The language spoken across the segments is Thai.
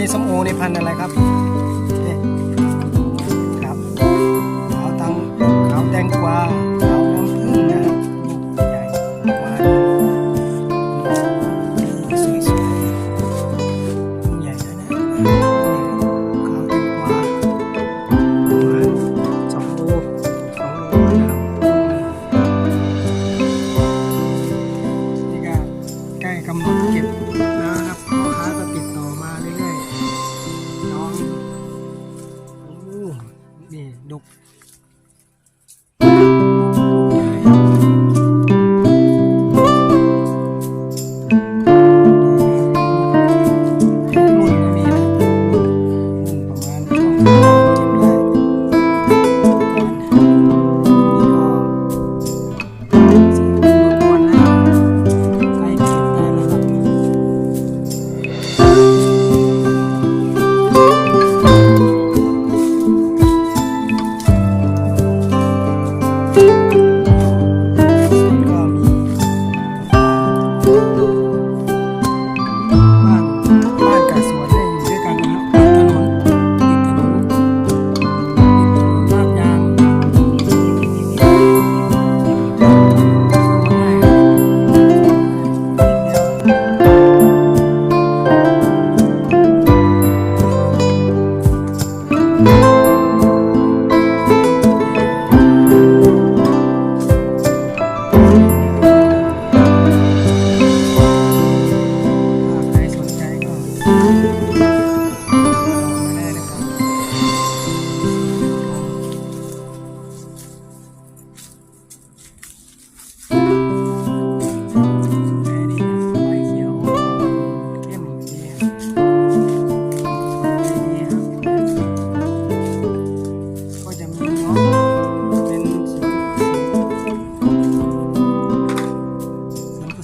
นี่ส้มโอนี่พันอะไรครับนี่ครับขาวตังขาวแตงกวา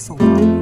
Phục.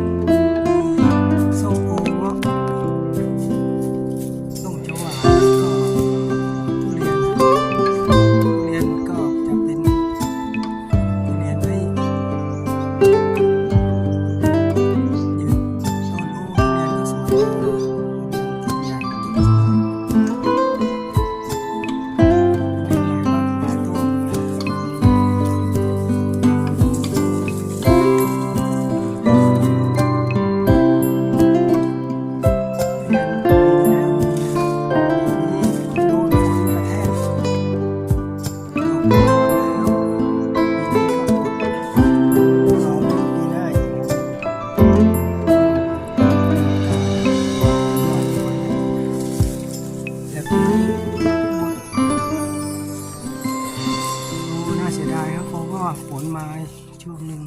โอ้น่าเสียดายครับเพราะว่าฝนมาช่วงหนึ่ง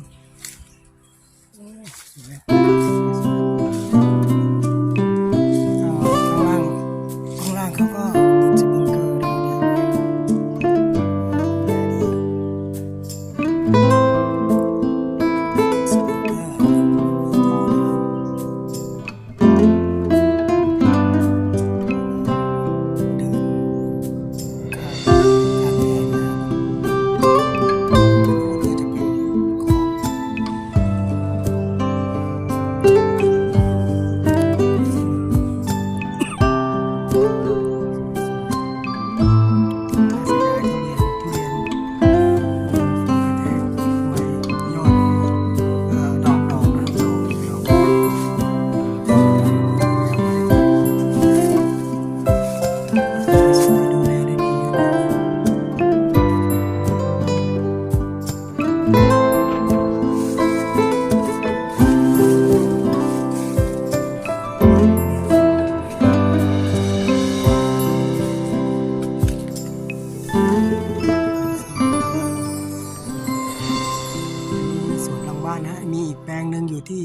นะ มีอีกแปลงหนึ่งอยู่ที่